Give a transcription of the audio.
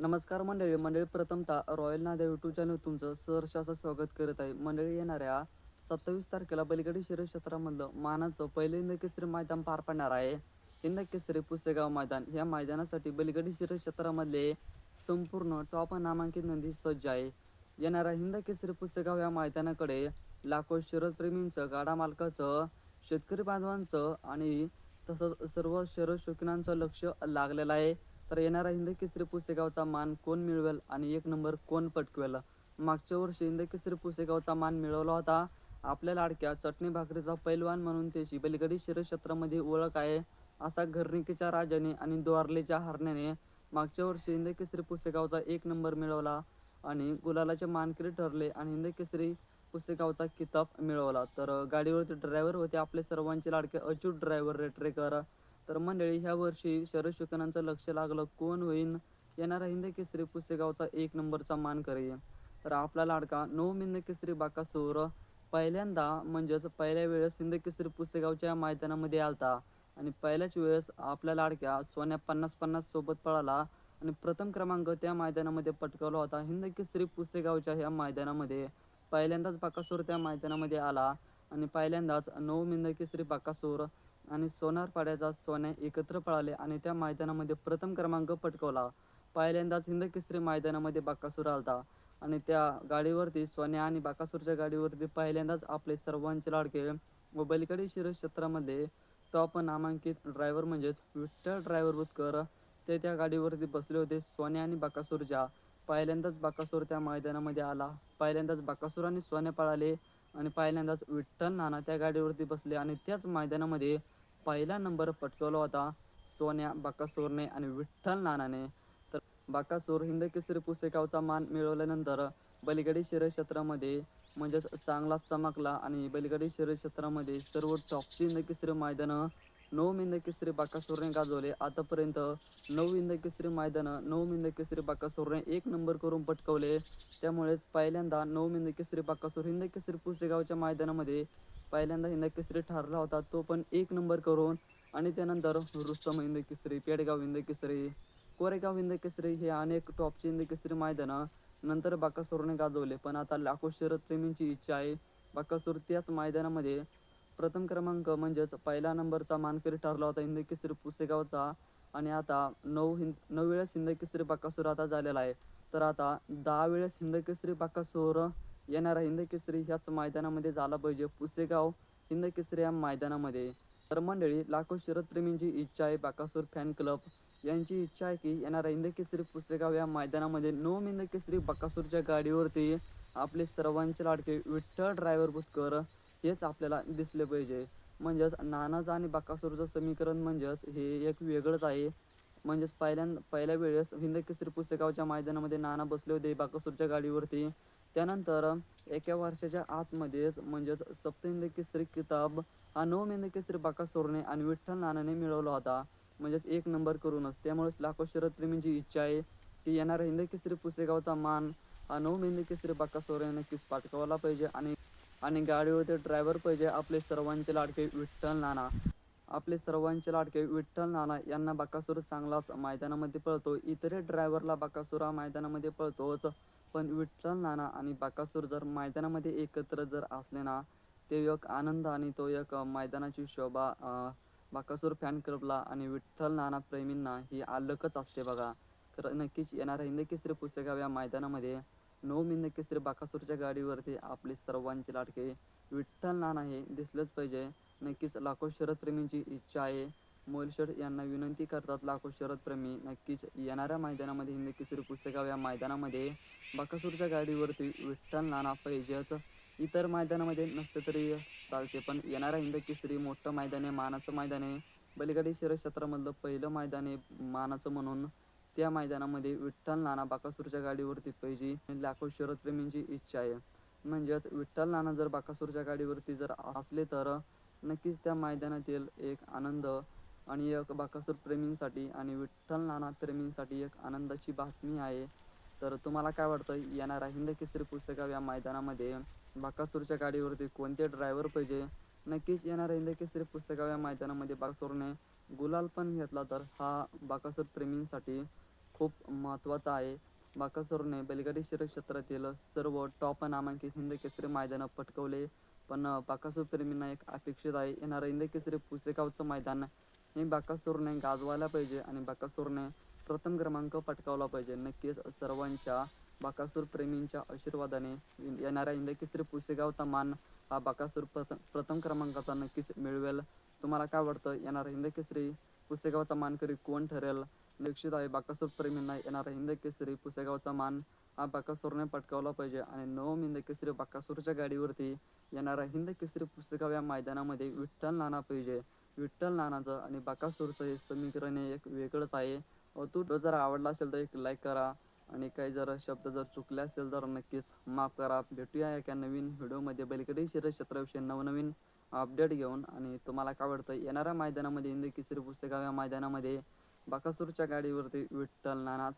नमस्कार मंडळी मंडळी प्रथमतः रॉयल नाद्या यूट्यूब चॅनल तुमचं सहर्ष असं स्वागत करत आहे. मंडळी येणाऱ्या सत्तावीस तारखेला बलगडी शिरो क्षेत्रामधलं मानाचं पहिले इंदकेसरी मैदान पार पडणार आहे. इंदकेसरी पुसेगाव मैदान या मैदानासाठी बलगडी शिरो क्षेत्रामधले संपूर्ण टॉप नामांकित नंदी सज्ज आहे. येणाऱ्या हिंदकेसरी पुसेगाव या मैदानाकडे लाखो शरदप्रेमींचं गाडा मालकाचं शेतकरी बांधवांचं आणि तसंच सर्व शरद शौकीनांचं लक्ष लागलेलं आहे. तर येणारा हिंदकेसरी पुसेगावचा मान कोण मिळवेल आणि एक नंबर कोण पटकवेल? मागच्या वर्षी हिंदकेसरी पुसेगावचा मान मिळवला होता. आपल्या लाडक्या चटणी भाकरीचा पैलवान म्हणून त्याची बलगडी शिरक्षेत्रामध्ये ओळख आहे. असा घरणिकेच्या राजाने आणि द्वारलेच्या हरण्याने मागच्या वर्षी हिंदकेसरी पुसेगावचा एक नंबर मिळवला आणि गुलालाचे मानकरी ठरले आणि हिंदकेसरी पुसेगावचा किताब मिळवला. तर गाडीवरती ड्रायव्हर होते आपले सर्वांचे लाडके अचूक ड्रायव्हर रेटरेकर तर मंडळी ह्या वर्षी शरद शुकनांचं लक्ष लागलं कोण होईन? येणारा हिंद केसरी पुसेगावचा एक नंबरचा मान करेल तर आपला लाडका नऊ हिंद केसरी बाकासूर पहिल्यांदा म्हणजेच पहिल्या वेळेस हिंद केसरी पुसेगावच्या मैदानामध्ये आलता. आणि पहिल्याच वेळेस आपल्या लाडक्या सोन्या पन्नास पन्नास सोबत पळाला. आणि प्रथम क्रमांक त्या मैदानामध्ये पटकावला होता हिंद केसरी पुसेगावच्या ह्या मैदानामध्ये. पहिल्यांदाच बाकासूर त्या मैदानामध्ये आला. आणि पहिल्यांदाच नऊ हिंद केसरी बाकासूर आणि सोनार पाड्याचा सोन्या एकत्र पळाले आणि त्या मैदानामध्ये प्रथम क्रमांक पटकवला. पहिल्यांदाच हिंद केसरी मैदानामध्ये बाकासूर आलता. आणि त्या गाडीवरती सोन्या आणि बाकासूरच्या गाडीवरती पहिल्यांदाच आपले सर्वांचे लाडके व बैलगाडी शिरस क्षेत्रामध्ये टॉप नामांकित ड्रायव्हर म्हणजेच विठ्ठल ड्रायव्हर बुतकर ते त्या गाडीवरती बसले होते सोन्या आणि बाकासूरच्या. पहिल्यांदाच बाकासूर त्या मैदानामध्ये आला. पहिल्यांदाच बाकासूर आणि सोन्या पळाले. आणि पहिल्यांदाच विठ्ठल नाना त्या गाडीवरती बसले आणि त्याच मैदानामध्ये पहिला नंबर पटकवला होता सोन्या बाकासूरने आणि विठ्ठल नानाने. तर बाकासूर हिंद केसरी पुसेगावचा मान मिळवल्यानंतर बलिगडी शरीर क्षेत्रामध्ये म्हणजेच चांगला चमकला आणि बलिगडी शरीर क्षेत्रामध्ये सर्व टॉपची हिंद केसरी मैदानं नऊ मिंद केसरी बाकासूरने गाजवले. आतापर्यंत नऊ हिंद केसरी मैदानं नऊ मिंद केसरी बाकासूरने एक नंबर करून पटकवले. त्यामुळेच पहिल्यांदा नऊ मिंद केसरी बाकासूर हिंद केसरी पुसेगावच्या मैदानामध्ये पहिल्यांदा हिंद केसरी ठरला होता. तो पण एक नंबर करून आणि त्यानंतर रुस्तम हिंद केसरी पेडगाव हिंद केसरी कोरेगाव हिंद केसरी हे अनेक टॉपचे हिंद केसरी मैदानं नंतर बाकासोरने गाजवले. पण आता लाखो शरद प्रेमींची इच्छा आहे. बाकासूर त्याच मैदानामध्ये प्रथम क्रमांक म्हणजेच पहिला नंबरचा मानकरी ठरला होता हिंदकेसरी पुसेगावचा. आणि आता नऊ हिंद नऊ वेळेस हिंदकेसरी बाकासूर आता झालेला आहे. तर आता दहा वेळेस हिंदकेसरी बाकासूर येणारा हिंदकेसरी ह्याच मैदानामध्ये झाला पाहिजे. पुसेगाव हिंदकेसरी या मैदानामध्ये. तर मंडळी लाखो शरदप्रेमींची इच्छा आहे बाकासूर फॅन क्लब. यांची इच्छा आहे की येणारा हिंदकेसरी पुसेगाव या मैदानामध्ये. नोम हिंद केसरी बाकासूरच्या गाडीवरती आपले सर्वांचे लाडके विठ्ठल ड्रायव्हर बुतकर हेच आपल्याला दिसले पाहिजे. म्हणजेच नानाचं आणि बाकासूरचं समीकरण म्हणजेच हे एक वेगळंच आहे. म्हणजेच पहिल्यांदा पहिल्या वेळेस हिंद केसरी पुसेगावच्या मैदानामध्ये नाना बसले होते बाकासूरच्या गाडीवरती. त्यानंतर एका वर्षाच्या आतमध्येच म्हणजेच सप्तहिंद केसरी किताब हा नवम हिंद केसरी बाकासूरने आणि विठ्ठल नानाने मिळवला होता. म्हणजेच एक नंबर करूनच. त्यामुळेच लाखो शरद प्रेमींची इच्छा आहे की येणारा हिंद केसरी पुसेगावचा मान हा नवम हिंद केसरी बाकासूर नक्कीच पाठकावला पाहिजे आणि आणि गाडीवरती ड्रायव्हर पाहिजे. आपले सर्वांचे लाडके विठ्ठल नाना. आपले सर्वांचे लाडके विठ्ठल नाना यांना बाकासूर चांगलाच मैदानामध्ये पळतो. इतरही ड्रायव्हरला बाकासूर हा मैदानामध्ये पळतोच. पण विठ्ठल नाना आणि बाकासूर जर मैदानामध्ये एकत्र जर असले ना ते एक आनंद आणि तो एक मैदानाची शोभा बाकासूर फॅन क्लबला आणि विठ्ठल नाना प्रेमींना ही आलकच असते बघा. तर नक्कीच येणाऱ्या हिंदकेसरी पुस्तकाव पुसेगाव या मैदानामध्ये नऊ हिंद केसरी बाकासूरच्या गाडीवरती आपले सर्वांचे लाटके विठ्ठल नाना हे दिसलंच पाहिजे. नक्कीच लाखो शरदप्रेमींची इच्छा आहे. मोलशेठ यांना विनंती करतात लाखो शरदप्रेमी नक्कीच येणाऱ्या मैदानामध्ये हिंदी केसरी पुस्तकाव या मैदानामध्ये बाकासूरच्या गाडीवरती विठ्ठल नाना पाहिजेच. इतर मैदानामध्ये नसते तरी चालते पण येणाऱ्या हिंद केसरी मोठं मैदान आहे मानाचं मैदान आहे. बलिगाडी शहर क्षेत्रामधलं पहिलं मैदान आहे मानाचं म्हणून. त्या मैदानामध्ये विठ्ठल नाना बाकासूरच्या गाडीवरती पाहिजे लाखो शरदप्रेमींची इच्छा आहे. म्हणजेच विठ्ठल नाना जर बाकासूरच्या गाडीवरती जर असले तर नक्कीच त्या मैदानातील एक आनंद आणि एक बाकासूर प्रेमींसाठी आणि विठ्ठल नाना प्रेमींसाठी एक आनंदाची बातमी आहे. तर तुम्हाला काय वाटतं? येणारा हिंद केसरी पुस्तकाव या मैदानामध्ये बाकासूरच्या गाडीवरती कोणते ड्रायव्हर पाहिजे नक्कीच येणाऱ्या हिंद केसरी पुस्तकाव या मैदानामध्ये बाकासूरने गुलाल पण घेतला तर हा बाकासूर प्रेमींसाठी खूप महत्त्वाचा आहे. बाकासूरने बैलगाडी शर्यत क्षेत्रातील सर्व टॉप नामांकित हिंद केसरी मैदानं पटकवले. पण बाकासूर प्रेमींना एक अपेक्षित आहे. येणारं हिंद केसरी पुसेगावचं मैदान हे बाकासूरने गाजवायला पाहिजे आणि बाकासूरने प्रथम क्रमांक पटकावला पाहिजे. नक्कीच सर्वांच्या बाकासूर प्रेमींच्या आशीर्वादाने येणाऱ्या हिंद केसरी पुसेगावचा मान हा बाकासूर प्रथम प्रथम क्रमांकाचा नक्कीच मिळवेल. तुम्हाला काय वाटतं? येणारा हिंद केसरी पुसेगावचा मानकरी कोण ठरेल? निश्चित आहे बाकासूर प्रेमींना येणारा हिंद केसरी पुसेगावचा मान हा बाकासूरने पटकावला पाहिजे. आणि नवम हिंद केसरी बाकासूरच्या गाडीवरती येणारा हिंद केसरी पुसेगाव या मैदानामध्ये विठ्ठल नाना पाहिजे. विठ्ठल नानाचं आणि बाकासूरचं हे समीकरण हे एक वेगळंच आहे. तू जर आवडला असेल तर एक लाईक करा. आणि काही जर शब्द जर चुकले असेल तर नक्कीच माफ करा. भेटूया एका नवीन व्हिडिओमध्ये. बैलगाडी शर्यत क्षेत्राविषयी नवनवीन अपडेट घेऊन आणि तुम्हाला काय वाटतं? येणाऱ्या मैदानामध्ये हिंद केसरी पुस्तका या मैदानामध्ये बाकासूरच्या गाडीवरती विठ्ठल नानाच